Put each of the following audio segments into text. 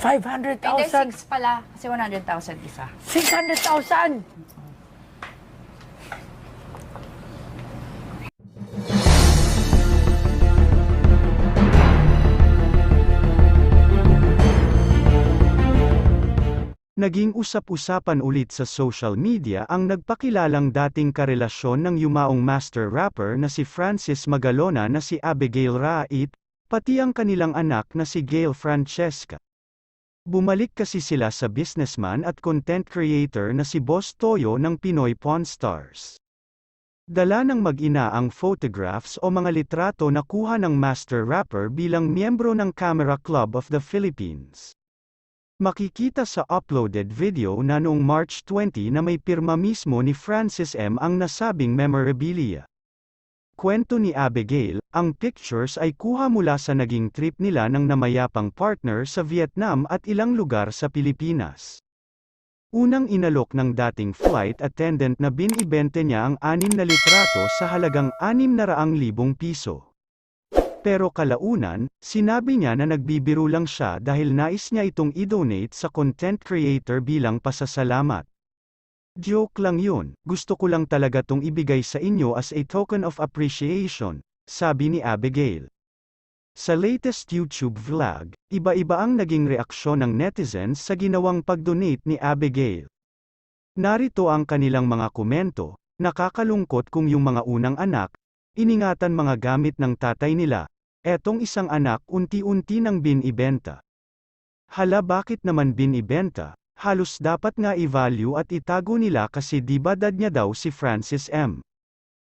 Hindi, 500,000. 6 pala. Kasi 100,000 isa. 600,000! Naging usap-usapan ulit sa social media ang nagpakilalang dating karelasyon ng yumaong master rapper na si Francis Magalona na si Abigail Rait, pati ang kanilang anak na si Gail Francesca. Bumalik kasi sila sa businessman at content creator na si Boss Toyo ng Pinoy Pawn Stars. Dala ng mag-ina ang photographs o mga litrato na kuha ng master rapper bilang miyembro ng Camera Club of the Philippines. Makikita sa uploaded video na noong March 20 na may pirma mismo ni Francis M. ang nasabing memorabilia. Kwento ni Abigail, ang pictures ay kuha mula sa naging trip nila ng namayapang partner sa Vietnam at ilang lugar sa Pilipinas. Unang inalok ng dating flight attendant na binibente niya ang anim na litrato sa halagang 600,000 piso. Pero kalaunan, sinabi niya na nagbibiro lang siya dahil nais niya itong i-donate sa content creator bilang pasasalamat. Joke lang yun, gusto ko lang talaga tong ibigay sa inyo as a token of appreciation, sabi ni Abigail. Sa latest YouTube vlog, iba-iba ang naging reaksyon ng netizens sa ginawang pag-donate ni Abigail. Narito ang kanilang mga komento, nakakalungkot kung yung mga unang anak, iningatan mga gamit ng tatay nila, etong isang anak unti-unti nang binibenta. Hala bakit naman binibenta, halos dapat nga i-value at itago nila kasi di ba dad niya daw si Francis M.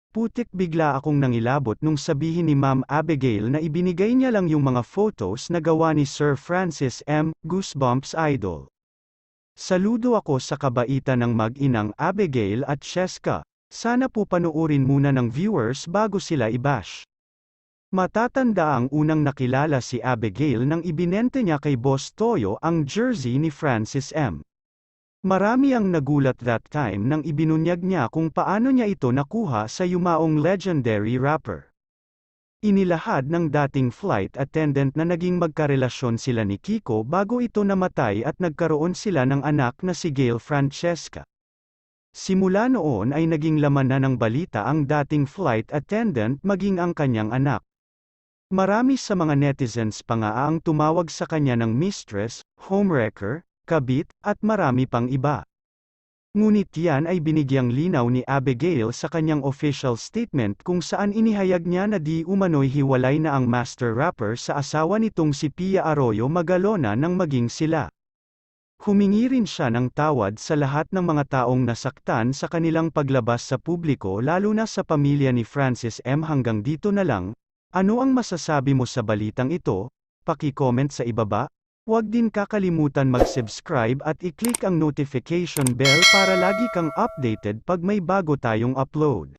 Putik bigla akong nangilabot nung sabihin ni Ma'am Abigail na ibinigay niya lang yung mga photos na gawa ni Sir Francis M. Goosebumps Idol. Saludo ako sa kabaitan ng mag-inang Abigail at Cheska. Sana po panuorin muna ng viewers bago sila i-bash. Matatanda ang unang nakilala si Abigail nang ibinente niya kay Boss Toyo ang jersey ni Francis M. Marami ang nagulat that time nang ibinunyag niya kung paano niya ito nakuha sa yumaong legendary rapper. Inilahad ng dating flight attendant na naging magkarelasyon sila ni Kiko bago ito namatay at nagkaroon sila ng anak na si Gail Francesca. Simula noon ay naging laman na ng balita ang dating flight attendant maging ang kanyang anak. Marami sa mga netizens pa nga ang tumawag sa kanya ng mistress, homewrecker, kabit, at marami pang iba. Ngunit yan ay binigyang linaw ni Abigail sa kanyang official statement kung saan inihayag niya na di umano'y hiwalay na ang master rapper sa asawa nitong si Pia Arroyo Magalona nang maging sila. Humingi rin siya ng tawad sa lahat ng mga taong nasaktan sa kanilang paglabas sa publiko lalo na sa pamilya ni Francis M. Hanggang dito na lang, ano ang masasabi mo sa balitang ito? Paki-comment sa ibaba. Huwag din kakalimutan mag-subscribe at i-click ang notification bell para lagi kang updated pag may bago tayong upload.